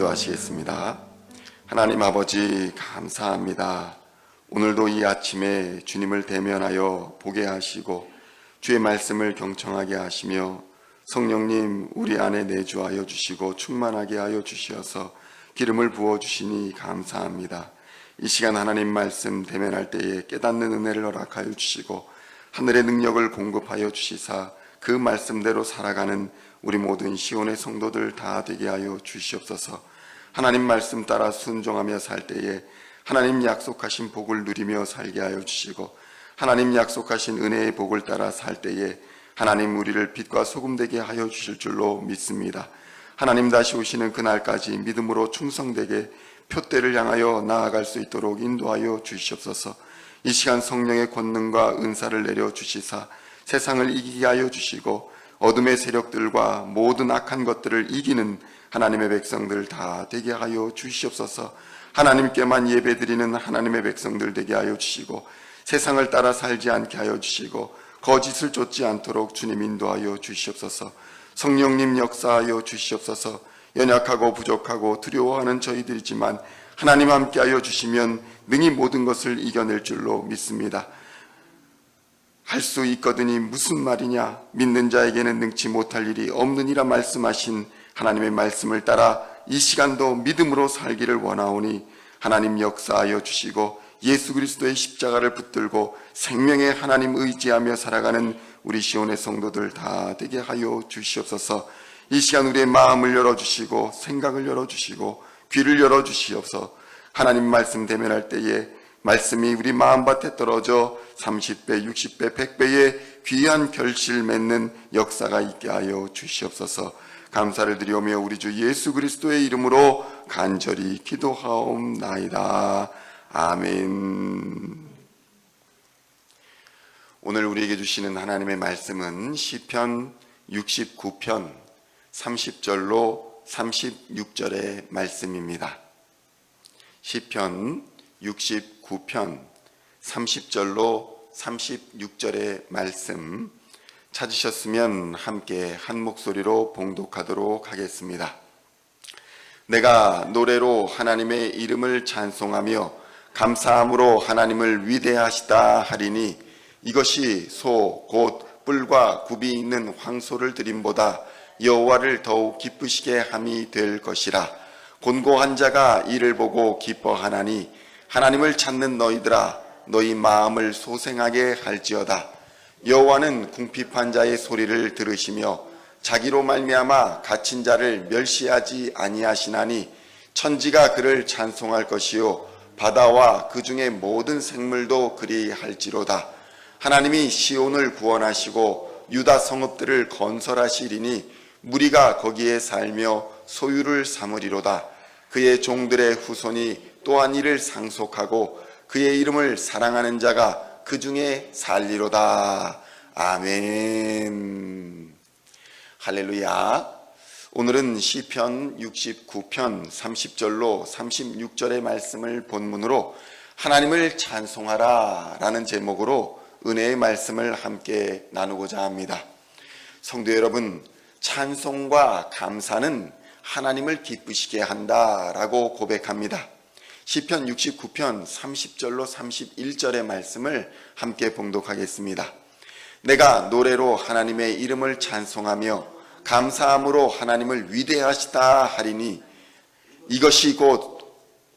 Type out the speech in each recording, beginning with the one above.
기도하시겠습니다. 하나님 아버지 감사합니다. 오늘도 이 아침에 주님을 대면하여 보게 하시고 주의 말씀을 경청하게 하시며 성령님 우리 안에 내주하여 주시고 충만하게 하여 주시어서 기름을 부어 주시니 감사합니다. 이 시간 하나님 말씀 대면할 때에 깨닫는 은혜를 허락하여 주시고 하늘의 능력을 공급하여 주시사 그 말씀대로 살아가는 우리 모든 시온의 성도들 다 되게 하여 주시옵소서. 하나님 말씀 따라 순종하며 살 때에 하나님 약속하신 복을 누리며 살게 하여 주시고 하나님 약속하신 은혜의 복을 따라 살 때에 하나님 우리를 빛과 소금 되게 하여 주실 줄로 믿습니다. 하나님 다시 오시는 그날까지 믿음으로 충성되게 표대를 향하여 나아갈 수 있도록 인도하여 주시옵소서. 이 시간 성령의 권능과 은사를 내려 주시사 세상을 이기게 하여 주시고 어둠의 세력들과 모든 악한 것들을 이기는 하나님의 백성들 다 되게 하여 주시옵소서. 하나님께만 예배드리는 하나님의 백성들 되게 하여 주시고 세상을 따라 살지 않게 하여 주시고 거짓을 쫓지 않도록 주님 인도하여 주시옵소서. 성령님 역사하여 주시옵소서. 연약하고 부족하고 두려워하는 저희들이지만 하나님 함께하여 주시면 능히 모든 것을 이겨낼 줄로 믿습니다. 할 수 있거든이 무슨 말이냐? 믿는 자에게는 능치 못할 일이 없느니라 말씀하신 하나님의 말씀을 따라 이 시간도 믿음으로 살기를 원하오니 하나님 역사하여 주시고 예수 그리스도의 십자가를 붙들고 생명의 하나님 의지하며 살아가는 우리 시온의 성도들 다 되게 하여 주시옵소서. 이 시간 우리의 마음을 열어 주시고 생각을 열어 주시고 귀를 열어 주시옵소서. 하나님 말씀 대면할 때에 말씀이 우리 마음밭에 떨어져 30배, 60배, 100배의 귀한 결실 맺는 역사가 있게 하여 주시옵소서. 감사를 드리오며 우리 주 예수 그리스도의 이름으로 간절히 기도하옵나이다. 아멘. 오늘 우리에게 주시는 하나님의 말씀은 시편 69편 30절로 36절의 말씀입니다. 시편 69편 30절로 36절의 말씀 찾으셨으면 함께 한 목소리로 봉독하도록 하겠습니다. 내가 노래로 하나님의 이름을 찬송하며 감사함으로 하나님을 위대하시다 하리니 이것이 소 곧 뿔과 굽이 있는 황소를 드림보다 여호와를 더욱 기쁘시게 함이 될 것이라 곤고한 자가 이를 보고 기뻐하나니 하나님을 찾는 너희들아 너희 마음을 소생하게 할지어다. 여호와는 궁핍한 자의 소리를 들으시며 자기로 말미암아 갇힌 자를 멸시하지 아니하시나니 천지가 그를 찬송할 것이요 바다와 그 중에 모든 생물도 그리 할지로다. 하나님이 시온을 구원하시고 유다 성읍들을 건설하시리니 무리가 거기에 살며 소유를 삼으리로다. 그의 종들의 후손이 또한 이를 상속하고 그의 이름을 사랑하는 자가 그 중에 살리로다. 아멘. 할렐루야. 오늘은 시편 69편 30절로 36절의 말씀을 본문으로 하나님을 찬송하라 라는 제목으로 은혜의 말씀을 함께 나누고자 합니다. 성도 여러분, 찬송과 감사는 하나님을 기쁘시게 한다 라고 고백합니다. 시편 69편 30절로 31절의 말씀을 함께 봉독하겠습니다. 내가 노래로 하나님의 이름을 찬송하며 감사함으로 하나님을 위대하시다 하리니 이것이 곧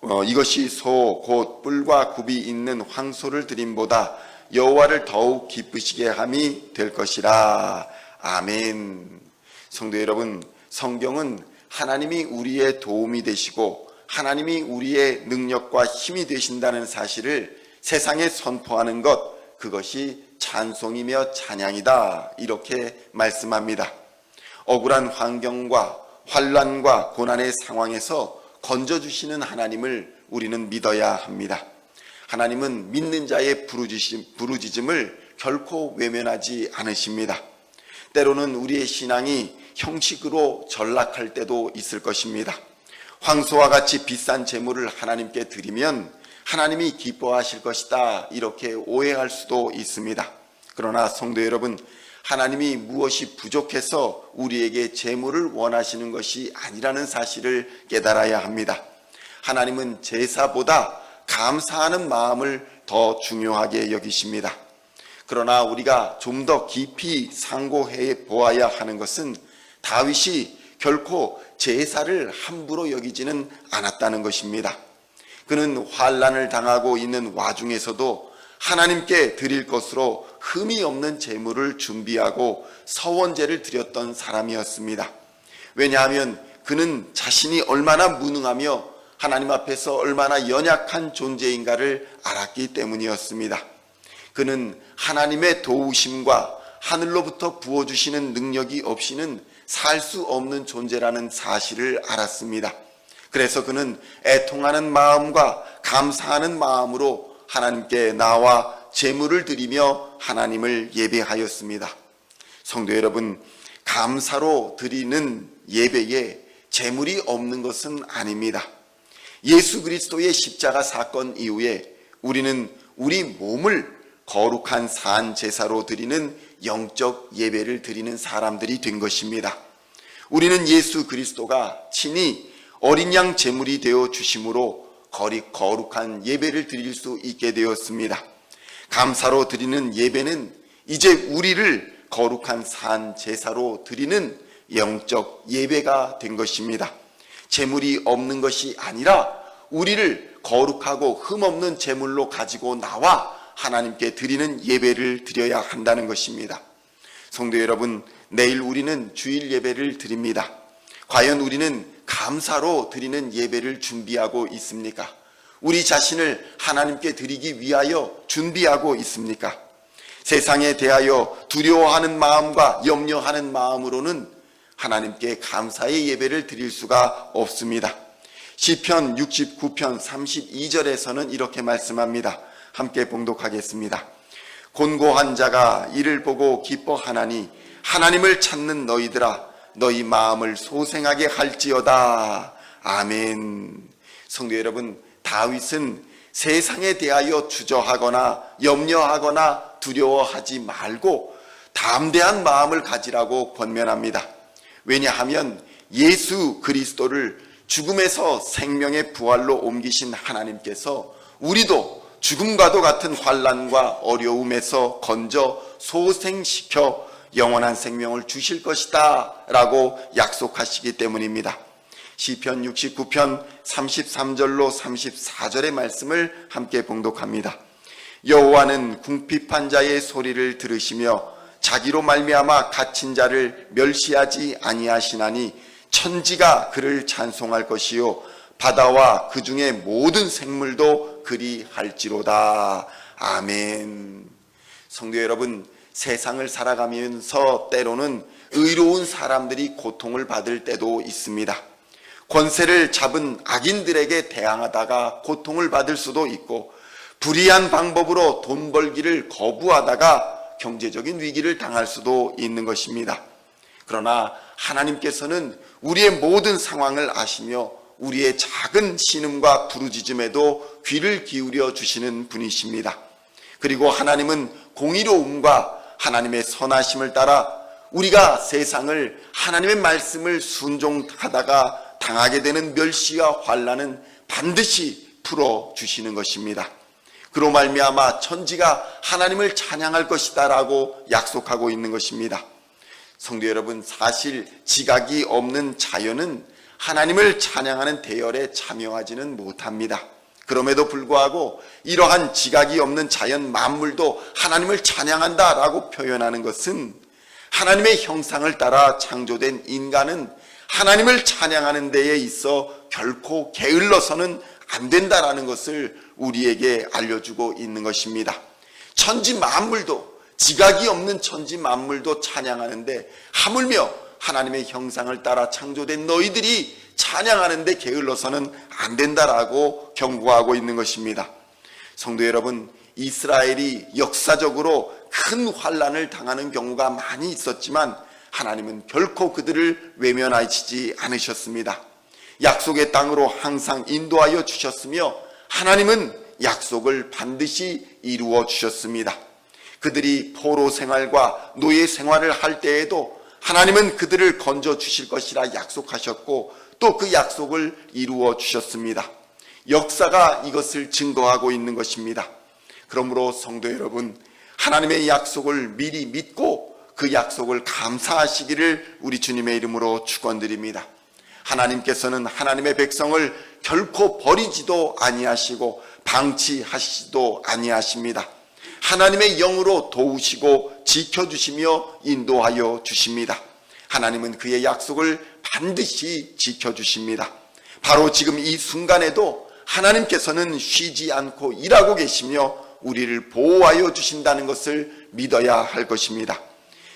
어, 이것이 소 곧 뿔과 굽이 있는 황소를 드림보다 여호와를 더욱 기쁘시게 함이 될 것이라 아멘. 성도 여러분, 성경은 하나님이 우리의 도움이 되시고 하나님이 우리의 능력과 힘이 되신다는 사실을 세상에 선포하는 것, 그것이 찬송이며 찬양이다. 이렇게 말씀합니다. 억울한 환경과 환란과 고난의 상황에서 건져주시는 하나님을 우리는 믿어야 합니다. 하나님은 믿는 자의 부르짖음을 결코 외면하지 않으십니다. 때로는 우리의 신앙이 형식으로 전락할 때도 있을 것입니다. 황소와 같이 비싼 재물을 하나님께 드리면 하나님이 기뻐하실 것이다. 이렇게 오해할 수도 있습니다. 그러나 성도 여러분, 하나님이 무엇이 부족해서 우리에게 재물을 원하시는 것이 아니라는 사실을 깨달아야 합니다. 하나님은 제사보다 감사하는 마음을 더 중요하게 여기십니다. 그러나 우리가 좀 더 깊이 상고해 보아야 하는 것은 다윗이 결코 제사를 함부로 여기지는 않았다는 것입니다. 그는 환란을 당하고 있는 와중에서도 하나님께 드릴 것으로 흠이 없는 제물을 준비하고 서원제를 드렸던 사람이었습니다. 왜냐하면 그는 자신이 얼마나 무능하며 하나님 앞에서 얼마나 연약한 존재인가를 알았기 때문이었습니다. 그는 하나님의 도우심과 하늘로부터 부어주시는 능력이 없이는 살 수 없는 존재라는 사실을 알았습니다. 그래서 그는 애통하는 마음과 감사하는 마음으로 하나님께 나와 제물을 드리며 하나님을 예배하였습니다. 성도 여러분, 감사로 드리는 예배에 제물이 없는 것은 아닙니다. 예수 그리스도의 십자가 사건 이후에 우리는 우리 몸을 거룩한 산 제사로 드리는 영적 예배를 드리는 사람들이 된 것입니다. 우리는 예수 그리스도가 친히 어린 양 제물이 되어 주심으로 거리 거룩한 예배를 드릴 수 있게 되었습니다. 감사로 드리는 예배는 이제 우리를 거룩한 산 제사로 드리는 영적 예배가 된 것입니다. 재물이 없는 것이 아니라 우리를 거룩하고 흠없는 재물로 가지고 나와 하나님께 드리는 예배를 드려야 한다는 것입니다. 성도 여러분, 내일 우리는 주일 예배를 드립니다. 과연 우리는 감사로 드리는 예배를 준비하고 있습니까? 우리 자신을 하나님께 드리기 위하여 준비하고 있습니까? 세상에 대하여 두려워하는 마음과 염려하는 마음으로는 하나님께 감사의 예배를 드릴 수가 없습니다. 시편 69편 32절에서는 이렇게 말씀합니다. 함께 봉독하겠습니다. 곤고한 자가 이를 보고 기뻐하나니 하나님을 찾는 너희들아 너희 마음을 소생하게 할지어다. 아멘. 성도 여러분, 다윗은 세상에 대하여 주저하거나 염려하거나 두려워하지 말고 담대한 마음을 가지라고 권면합니다. 왜냐하면 예수 그리스도를 죽음에서 생명의 부활로 옮기신 하나님께서 우리도 죽음과도 같은 환란과 어려움에서 건져 소생시켜 영원한 생명을 주실 것이다 라고 약속하시기 때문입니다. 시편 69편 33절로 34절의 말씀을 함께 봉독합니다. 여호와는 궁핍한 자의 소리를 들으시며 자기로 말미암아 갇힌 자를 멸시하지 아니하시나니 천지가 그를 찬송할 것이요 바다와 그 중에 모든 생물도 그리 할지로다. 아멘. 성도 여러분, 세상을 살아가면서 때로는 의로운 사람들이 고통을 받을 때도 있습니다. 권세를 잡은 악인들에게 대항하다가 고통을 받을 수도 있고, 불의한 방법으로 돈 벌기를 거부하다가 경제적인 위기를 당할 수도 있는 것입니다. 그러나 하나님께서는 우리의 모든 상황을 아시며 우리의 작은 신음과 부르짖음에도 귀를 기울여 주시는 분이십니다. 그리고 하나님은 공의로움과 하나님의 선하심을 따라 우리가 세상을 하나님의 말씀을 순종하다가 당하게 되는 멸시와 환란은 반드시 풀어 주시는 것입니다. 그로 말미암아 천지가 하나님을 찬양할 것이다라고 약속하고 있는 것입니다. 성도 여러분, 사실 지각이 없는 자연은 하나님을 찬양하는 대열에 참여하지는 못합니다. 그럼에도 불구하고 이러한 지각이 없는 자연 만물도 하나님을 찬양한다라고 표현하는 것은 하나님의 형상을 따라 창조된 인간은 하나님을 찬양하는 데에 있어 결코 게을러서는 안 된다라는 것을 우리에게 알려주고 있는 것입니다. 천지 만물도 지각이 없는 천지 만물도 찬양하는데 하물며 하나님의 형상을 따라 창조된 너희들이 찬양하는데 게을러서는 안 된다라고 경고하고 있는 것입니다. 성도 여러분, 이스라엘이 역사적으로 큰 환란을 당하는 경우가 많이 있었지만 하나님은 결코 그들을 외면하시지 않으셨습니다. 약속의 땅으로 항상 인도하여 주셨으며 하나님은 약속을 반드시 이루어 주셨습니다. 그들이 포로 생활과 노예 생활을 할 때에도 하나님은 그들을 건져 주실 것이라 약속하셨고 또 그 약속을 이루어 주셨습니다. 역사가 이것을 증거하고 있는 것입니다. 그러므로 성도 여러분, 하나님의 약속을 미리 믿고 그 약속을 감사하시기를 우리 주님의 이름으로 축원드립니다. 하나님께서는 하나님의 백성을 결코 버리지도 아니하시고 방치하시지도 아니하십니다. 하나님의 영으로 도우시고 지켜주시며 인도하여 주십니다. 하나님은 그의 약속을 반드시 지켜주십니다. 바로 지금 이 순간에도 하나님께서는 쉬지 않고 일하고 계시며 우리를 보호하여 주신다는 것을 믿어야 할 것입니다.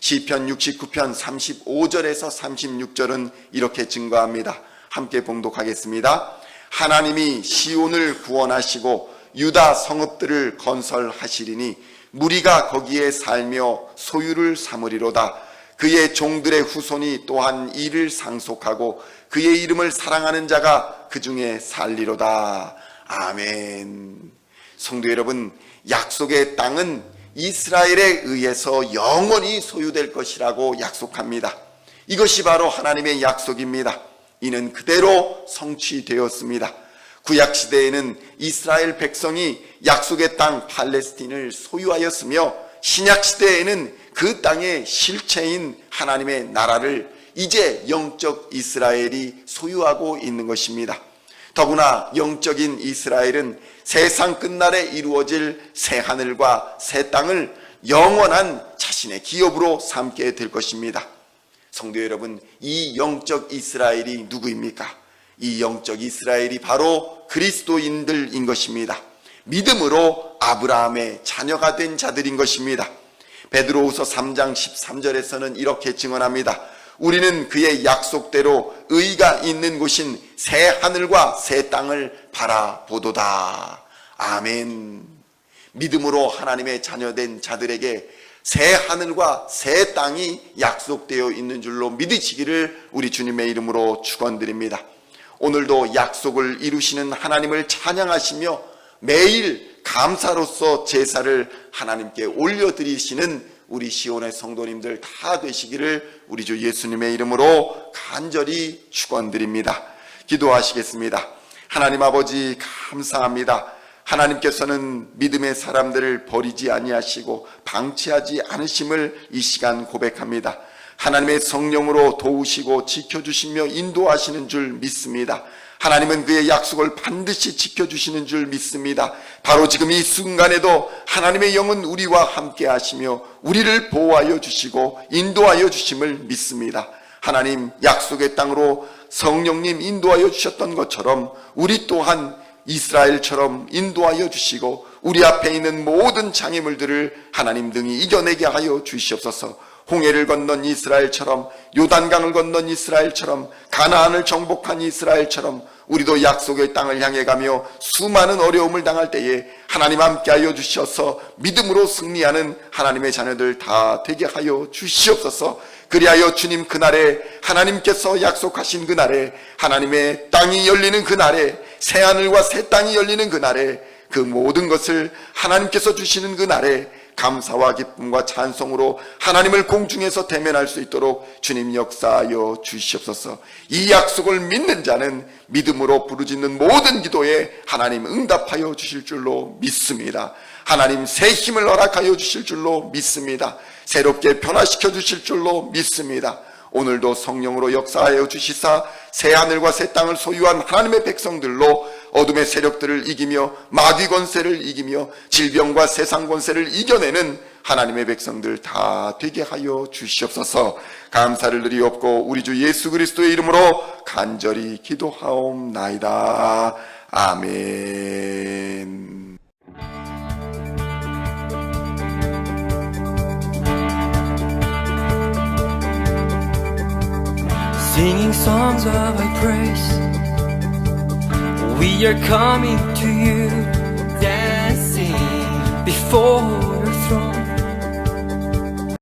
시편 69편 35절에서 36절은 이렇게 증거합니다. 함께 봉독하겠습니다. 하나님이 시온을 구원하시고 유다 성읍들을 건설하시리니 무리가 거기에 살며 소유를 삼으리로다. 그의 종들의 후손이 또한 이를 상속하고 그의 이름을 사랑하는 자가 그 중에 살리로다. 아멘. 성도 여러분, 약속의 땅은 이스라엘에 의해서 영원히 소유될 것이라고 약속합니다. 이것이 바로 하나님의 약속입니다. 이는 그대로 성취되었습니다. 구약 시대에는 이스라엘 백성이 약속의 땅 팔레스틴을 소유하였으며 신약 시대에는 그 땅의 실체인 하나님의 나라를 이제 영적 이스라엘이 소유하고 있는 것입니다. 더구나 영적인 이스라엘은 세상 끝날에 이루어질 새 하늘과 새 땅을 영원한 자신의 기업으로 삼게 될 것입니다. 성도 여러분, 이 영적 이스라엘이 누구입니까? 이 영적 이스라엘이 바로 그리스도인들인 것입니다. 믿음으로 아브라함의 자녀가 된 자들인 것입니다. 베드로후서 3장 13절에서는 이렇게 증언합니다. 우리는 그의 약속대로 의가 있는 곳인 새 하늘과 새 땅을 바라보도다. 아멘. 믿음으로 하나님의 자녀된 자들에게 새 하늘과 새 땅이 약속되어 있는 줄로 믿으시기를 우리 주님의 이름으로 축원드립니다. 오늘도 약속을 이루시는 하나님을 찬양하시며 매일 감사로서 제사를 하나님께 올려드리시는 우리 시온의 성도님들 다 되시기를 우리 주 예수님의 이름으로 간절히 축원드립니다. 기도하시겠습니다. 하나님 아버지 감사합니다. 하나님께서는 믿음의 사람들을 버리지 아니하시고 방치하지 않으심을 이 시간 고백합니다. 하나님의 성령으로 도우시고 지켜주시며 인도하시는 줄 믿습니다. 하나님은 그의 약속을 반드시 지켜주시는 줄 믿습니다. 바로 지금 이 순간에도 하나님의 영은 우리와 함께 하시며 우리를 보호하여 주시고 인도하여 주심을 믿습니다. 하나님 약속의 땅으로 성령님 인도하여 주셨던 것처럼 우리 또한 이스라엘처럼 인도하여 주시고 우리 앞에 있는 모든 장애물들을 하나님 등이 이겨내게 하여 주시옵소서. 홍해를 건넌 이스라엘처럼 요단강을 건넌 이스라엘처럼 가나안을 정복한 이스라엘처럼 우리도 약속의 땅을 향해 가며 수많은 어려움을 당할 때에 하나님 함께하여 주셔서 믿음으로 승리하는 하나님의 자녀들 다 되게 하여 주시옵소서. 그리하여 주님 그날에 하나님께서 약속하신 그날에 하나님의 땅이 열리는 그날에 새 하늘과 새 땅이 열리는 그날에 그 모든 것을 하나님께서 주시는 그날에 감사와 기쁨과 찬송으로 하나님을 공중에서 대면할 수 있도록 주님 역사하여 주시옵소서. 이 약속을 믿는 자는 믿음으로 부르짖는 모든 기도에 하나님 응답하여 주실 줄로 믿습니다. 하나님 새 힘을 허락하여 주실 줄로 믿습니다. 새롭게 변화시켜 주실 줄로 믿습니다. 오늘도 성령으로 역사하여 주시사 새 하늘과 새 땅을 소유한 하나님의 백성들로 어둠의 세력들을 이기며 마귀 권세를 이기며 질병과 세상 권세를 이겨내는 하나님의 백성들 다 되게 하여 주시옵소서. 감사를 드리옵고 우리 주 예수 그리스도의 이름으로 간절히 기도하옵나이다. 아멘. Singing songs of thy praise. We are coming to you, dancing before